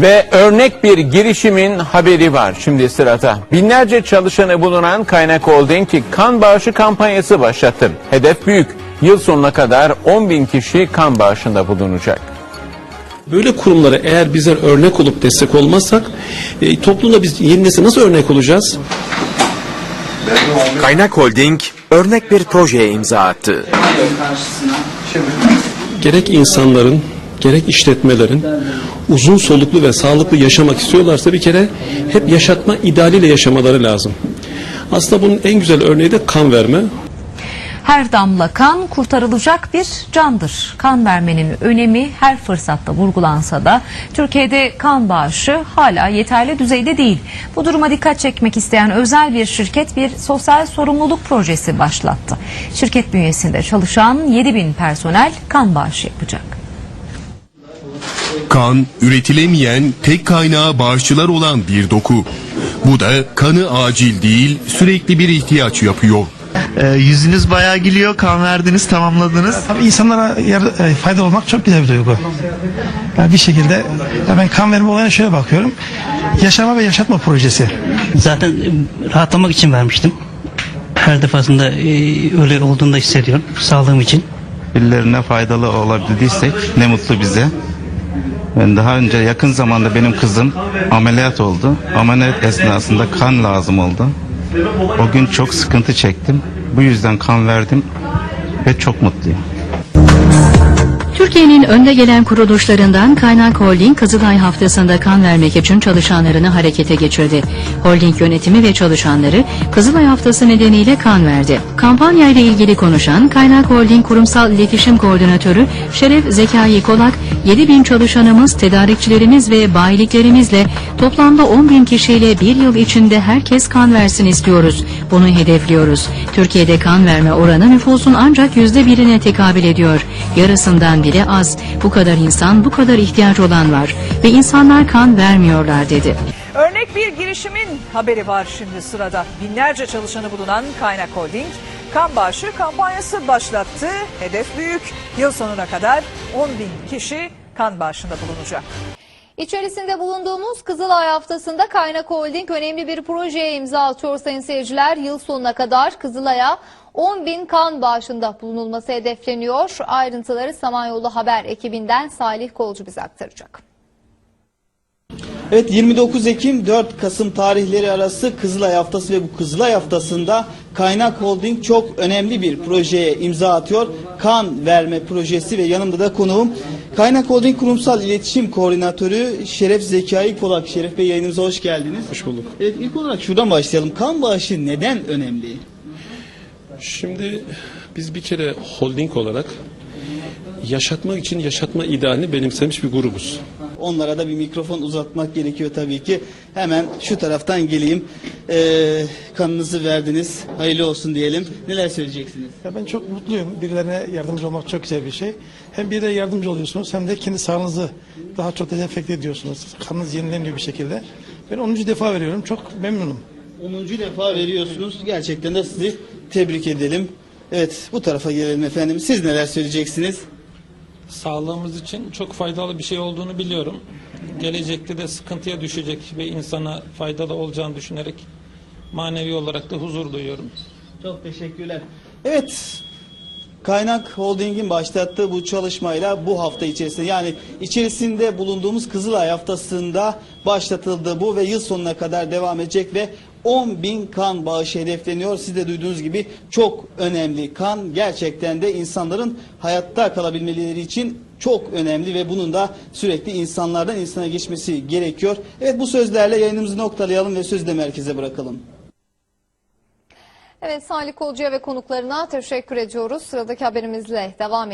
Ve örnek bir girişimin haberi var şimdi sırada. Binlerce çalışanı bulunan Kaynak Holding kan bağışı kampanyası başlattı. Hedef büyük. Yıl sonuna kadar 10 bin kişi kan bağışında bulunacak. Böyle kurumlara eğer bizler örnek olup destek olmazsak e, toplumda biz yeni nesil nasıl örnek olacağız? Kaynak Holding örnek bir projeye imza attı. Gerek insanların gerek işletmelerin uzun soluklu ve sağlıklı yaşamak istiyorlarsa bir kere hep yaşatma idealiyle yaşamaları lazım. Aslında bunun en güzel örneği de kan verme. Her damla kan kurtarılacak bir candır. Kan vermenin önemi her fırsatta vurgulansa da Türkiye'de kan bağışı hala yeterli düzeyde değil. Bu duruma dikkat çekmek isteyen özel bir şirket bir sosyal sorumluluk projesi başlattı. Şirket bünyesinde çalışan 7 bin personel kan bağışı yapacak. Kan, üretilemeyen tek kaynağı bağışçılar olan bir doku. Bu da kanı acil değil, sürekli bir ihtiyaç yapıyor. Ee, yüzünüz bayağı gülüyor. Kan verdiniz, tamamladınız. Tabii insanlara yar- e, faydalı olmak çok güzel bir duygu. Yani bir şekilde ya ben kan verme olayına şöyle bakıyorum. Yaşama ve yaşatma projesi. Zaten e, rahatlamak için vermiştim. Her defasında e, öyle olduğunda hissediyorum sağlığım için. Birilerine faydalı olabildiysek ne mutlu bize. Ben daha önce yakın zamanda benim kızım ameliyat oldu. Ameliyat esnasında kan lazım oldu. O gün çok sıkıntı çektim. Bu yüzden kan verdim ve çok mutluyum. Türkiye'nin önde gelen kuruluşlarından Kaynak Holding Kızılay haftasında kan vermek için çalışanlarını harekete geçirdi. Holding yönetimi ve çalışanları Kızılay haftası nedeniyle kan verdi. Kampanya ile ilgili konuşan Kaynak Holding Kurumsal İletişim Koordinatörü Şeref Zekai Kolak, 7 bin çalışanımız, tedarikçilerimiz ve bayiliklerimizle toplamda 10 bin kişiyle bir yıl içinde herkes kan versin istiyoruz. Bunu hedefliyoruz. Türkiye'de kan verme oranı nüfusun ancak yüzde birine tekabül ediyor. Yarısından bile az. Bu kadar insan, bu kadar ihtiyaç olan var. Ve insanlar kan vermiyorlar dedi. Örnek bir girişimin haberi var şimdi sırada. Binlerce çalışanı bulunan Kaynak Holding kan bağışı kampanyası başlattı. Hedef büyük. Yıl sonuna kadar 10 bin kişi kan bağışında bulunacak. İçerisinde bulunduğumuz Kızılay haftasında Kaynak Holding önemli bir projeye imza atıyor sayın seyirciler. Yıl sonuna kadar Kızılay'a 10 bin kan bağışında bulunulması hedefleniyor. Ayrıntıları Samanyolu Haber ekibinden Salih Kolcu bize aktaracak. Evet 29 Ekim 4 Kasım tarihleri arası Kızılay Haftası ve bu Kızılay Haftası'nda Kaynak Holding çok önemli bir projeye imza atıyor. Kan verme projesi ve yanımda da konuğum Kaynak Holding Kurumsal İletişim Koordinatörü Şeref Zekai Kolak. Şeref Bey yayınımıza hoş geldiniz. Hoş bulduk. Evet ilk olarak şuradan başlayalım. Kan bağışı neden önemli? Şimdi biz bir kere holding olarak yaşatmak için yaşatma idealini benimsemiş bir grubuz. Onlara da bir mikrofon uzatmak gerekiyor tabii ki. Hemen şu taraftan geleyim. Ee, kanınızı verdiniz. Hayırlı olsun diyelim. Neler söyleyeceksiniz? Ya ben çok mutluyum. Birilerine yardımcı olmak çok güzel bir şey. Hem bir de yardımcı oluyorsunuz hem de kendi sağlığınızı daha çok dezenfekte ediyorsunuz. Kanınız yenileniyor bir şekilde. Ben 10. defa veriyorum. Çok memnunum. 10. defa veriyorsunuz. Gerçekten de sizi tebrik edelim. Evet bu tarafa gelelim efendim. Siz neler söyleyeceksiniz? Sağlığımız için çok faydalı bir şey olduğunu biliyorum. Gelecekte de sıkıntıya düşecek ve insana faydalı olacağını düşünerek manevi olarak da huzur duyuyorum. Çok teşekkürler. Evet Kaynak Holding'in başlattığı bu çalışmayla bu hafta içerisinde yani içerisinde bulunduğumuz Kızılay haftasında başlatıldı bu ve yıl sonuna kadar devam edecek ve 10 bin kan bağışı hedefleniyor. Siz de duyduğunuz gibi çok önemli. Kan gerçekten de insanların hayatta kalabilmeleri için çok önemli ve bunun da sürekli insanlardan insana geçmesi gerekiyor. Evet bu sözlerle yayınımızı noktalayalım ve sözü de merkeze bırakalım. Evet Salih Kolcu'ya ve konuklarına teşekkür ediyoruz. Sıradaki haberimizle devam